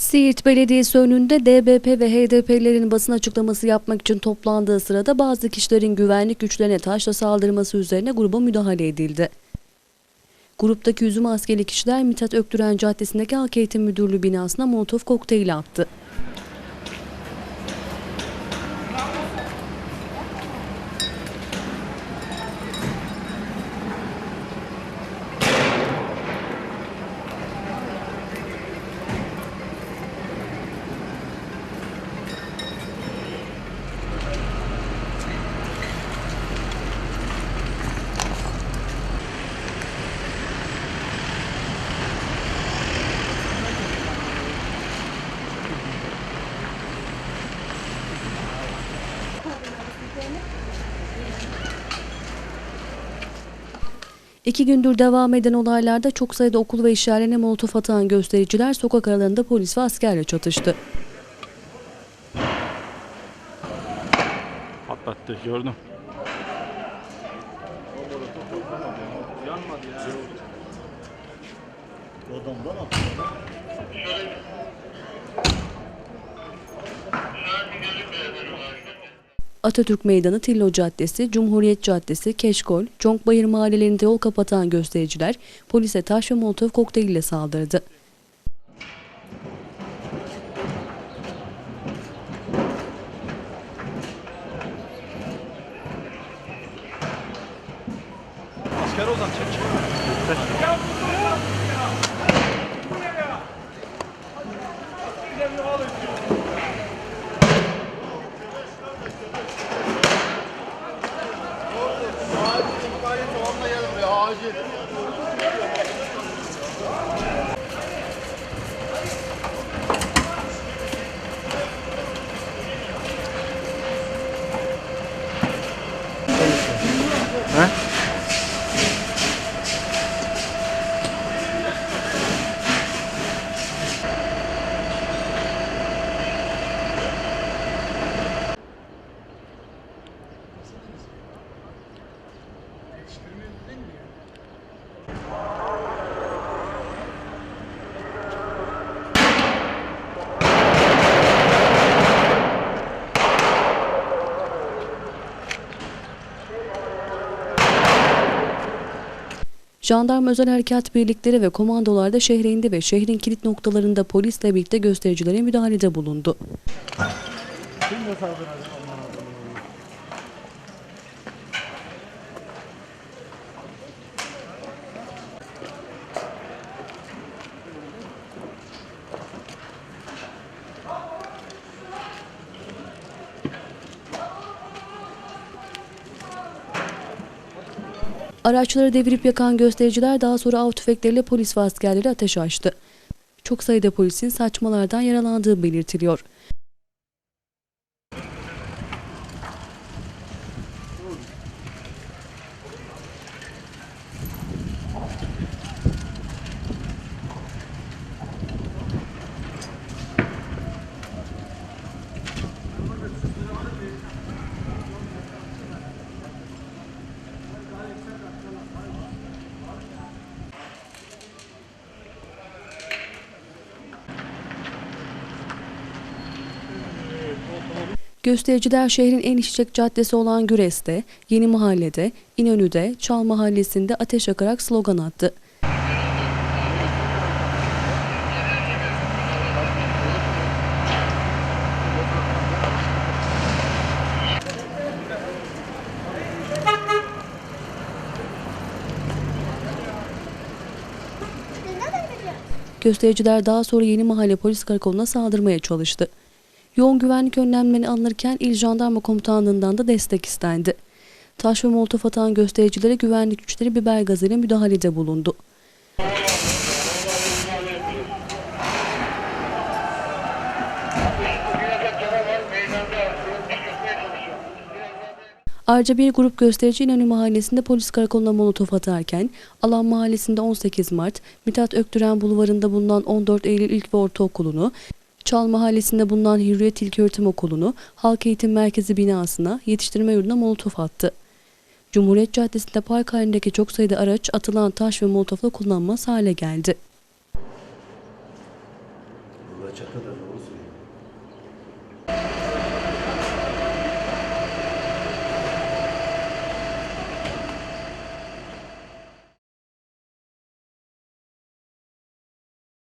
Siirt Belediyesi önünde DBP ve HDP'lerin basın açıklaması yapmak için toplandığı sırada bazı kişilerin güvenlik güçlerine taşla saldırması üzerine gruba müdahale edildi. Gruptaki yüzü maskeli kişiler Mithat Öktüren Caddesi'ndeki Halk Eğitim Müdürlüğü binasına molotof kokteyli attı. İki gündür devam eden olaylarda çok sayıda okul ve iş yerlerine molotof atan göstericiler sokak aralarında polis ve askerle çatıştı. Patlattı gördüm. Atatürk Meydanı, Tillo Caddesi, Cumhuriyet Caddesi, Keşkol, Conkbayır mahallelerinde yol kapatan göstericiler polise taş ve molotof kokteyliyle saldırdı. Asker Ozan çek. Jandarma özel harekat birlikleri ve komandolar da şehre indi ve şehrin kilit noktalarında polisle birlikte göstericilere müdahalede bulundu. Araçları devirip yakan göstericiler daha sonra av tüfekleriyle polis ve askerleri ateş açtı. Çok sayıda polisin saçmalardan yaralandığı belirtiliyor. Göstericiler şehrin en işlek caddesi olan Güres'te, Yeni Mahalle'de, İnönü'de, Çal Mahallesi'nde ateş yakarak slogan attı. Göstericiler daha sonra Yeni Mahalle Polis Karakolu'na saldırmaya çalıştı. Yoğun güvenlik önlemlerini alınırken İl Jandarma Komutanlığı'ndan da destek istendi. Taş ve molotof atan göstericilere güvenlik güçleri biber gazıyla müdahalede bulundu. Ayrıca bir grup gösterici İnönü Mahallesi'nde polis karakoluna molotof atarken, Alan Mahallesi'nde 18 Mart, Mithat Öktüren Bulvarı'nda bulunan 14 Eylül İlk ve Ortaokulu'nu, Çal Mahallesi'nde bulunan Hürriyet İlköğretim Okulu'nu, Halk Eğitim Merkezi binasına, yetiştirme yurduna molotof attı. Cumhuriyet Caddesi'nde park halindeki çok sayıda araç atılan taş ve molotofla kullanılmaz hale geldi. Doğru söylüyor.